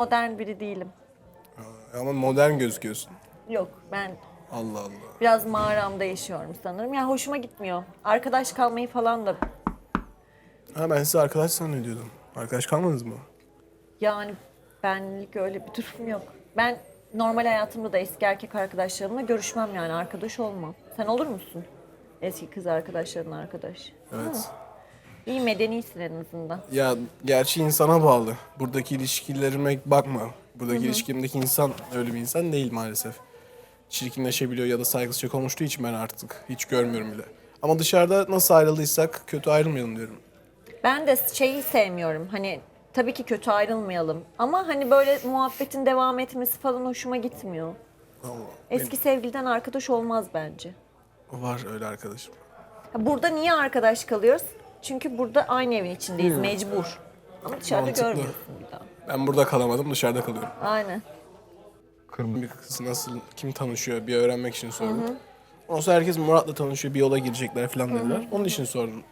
modern biri değilim. Ama modern gözüküyorsun. Yok ben Allah Allah. biraz mağaramda yaşıyorum sanırım. Ya hoşuma gitmiyor. Arkadaş kalmayı falan da Ha ben size arkadaş zannediyordum. Arkadaş kalmadınız mı? yani benlik öyle bir durum yok. Ben normal hayatımda da eski erkek arkadaşlarımla görüşmem yani arkadaş olmam. Sen olur musun? Eski kız arkadaşların arkadaş. Evet. İyi medenisin en azından. Ya gerçi insana bağlı. Buradaki ilişkilerime bakma. Buradaki ilişkimdeki insan öyle bir insan değil maalesef. Çirkinleşebiliyor ya da saygısızca konuştuğu için ben artık hiç görmüyorum bile. Ama dışarıda nasıl ayrıldıysak kötü ayrılmayalım diyorum. Ben de şeyi sevmiyorum. Hani tabii ki kötü ayrılmayalım. Ama hani böyle muhabbetin devam etmesi falan hoşuma gitmiyor. Allah. Eski sevgiliden arkadaş olmaz bence. Benim- var öyle arkadaşım. Burada niye arkadaş kalıyoruz? Çünkü burada aynı evin içindeyiz mecbur. Ama dışarıda Mantıklı. görmüyorsun bir daha. Ben burada kalamadım dışarıda kalıyorum. Aynen. Bir kız nasıl, kim tanışıyor bir öğrenmek için sordum. Ondan sonra herkes Murat'la tanışıyor, bir yola girecekler falan dediler. Onun için sordum.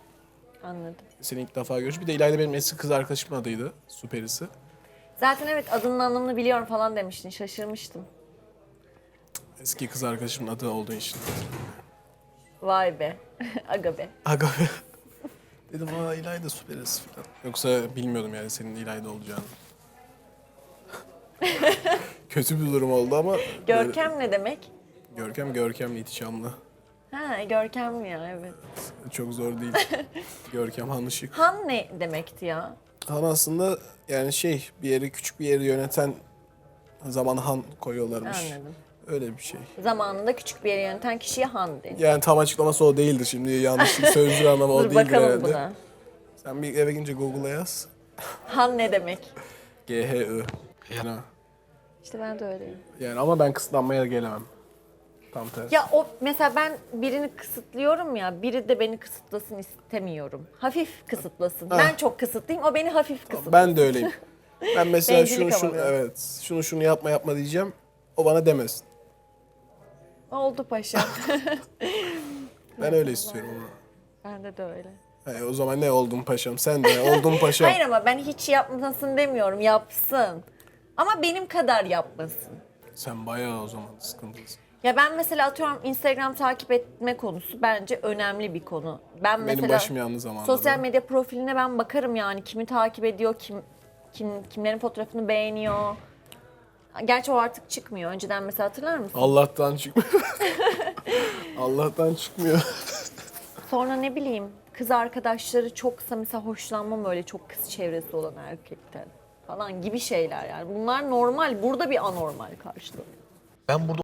Anladım. Seni ilk defa görüş. Bir de İlayda benim eski kız arkadaşımın adıydı. Süperisi. Zaten evet adının anlamını biliyorum falan demiştin. Şaşırmıştım. Eski kız arkadaşımın adı olduğu için. Vay be. Aga be. Aga be. Dedim aa İlayda süperiz falan. Yoksa bilmiyordum yani senin İlayda olacağını. Kötü bir durum oldu ama. Görkem ne demek? Görkem, görkemli, ihtişamlı. Ha görkem ya evet. Çok zor değil. Görkem, han ışık. Han ne demekti ya? Han aslında yani şey bir yeri küçük bir yeri yöneten zaman han koyuyorlarmış. Anladım. Öyle bir şey. Zamanında küçük bir yere yöneten kişiye han denir. Yani tam açıklaması o değildir şimdi yanlış sözlü anlamı o Dur değildir bakalım herhalde. buna. Sen bir eve gidince Google'a yaz. Han ne demek? G-H-I. Yani, İşte ben de öyleyim. yani ama ben kısıtlanmaya gelemem. Tam tersi. Ya o mesela ben birini kısıtlıyorum ya, biri de beni kısıtlasın istemiyorum. Hafif kısıtlasın. Ben çok kısıtlayayım, o beni hafif kısıtlasın. Ben de öyleyim. Ben mesela şunu Bencillik şunu ama biraz. evet şunu şunu yapma yapma diyeceğim. O bana demesin. Oldu paşa. Ben öyle istiyorum ama. Bende de öyle. He, o zaman ne oldun paşam? Sen de oldun paşam. Hayır ama ben hiç yapmasın demiyorum, yapsın. Ama benim kadar yapmasın. Sen bayağı o zaman sıkıntılısın. Ya ben mesela atıyorum Instagram takip etme konusu bence önemli bir konu. Ben Benim mesela başım yandı zamanında. sosyal da. medya profiline ben bakarım yani kimi takip ediyor, kim kim kimlerin fotoğrafını beğeniyor. Gerçi o artık çıkmıyor. Önceden mesela hatırlar mısın? Allah'tan çıkmıyor. Allah'tan çıkmıyor. Sonra ne bileyim kız arkadaşları çoksa mesela hoşlanmam öyle çok kız çevresi olan erkekten falan gibi şeyler yani. Bunlar normal. Burada bir anormal karşılığı. Ben burada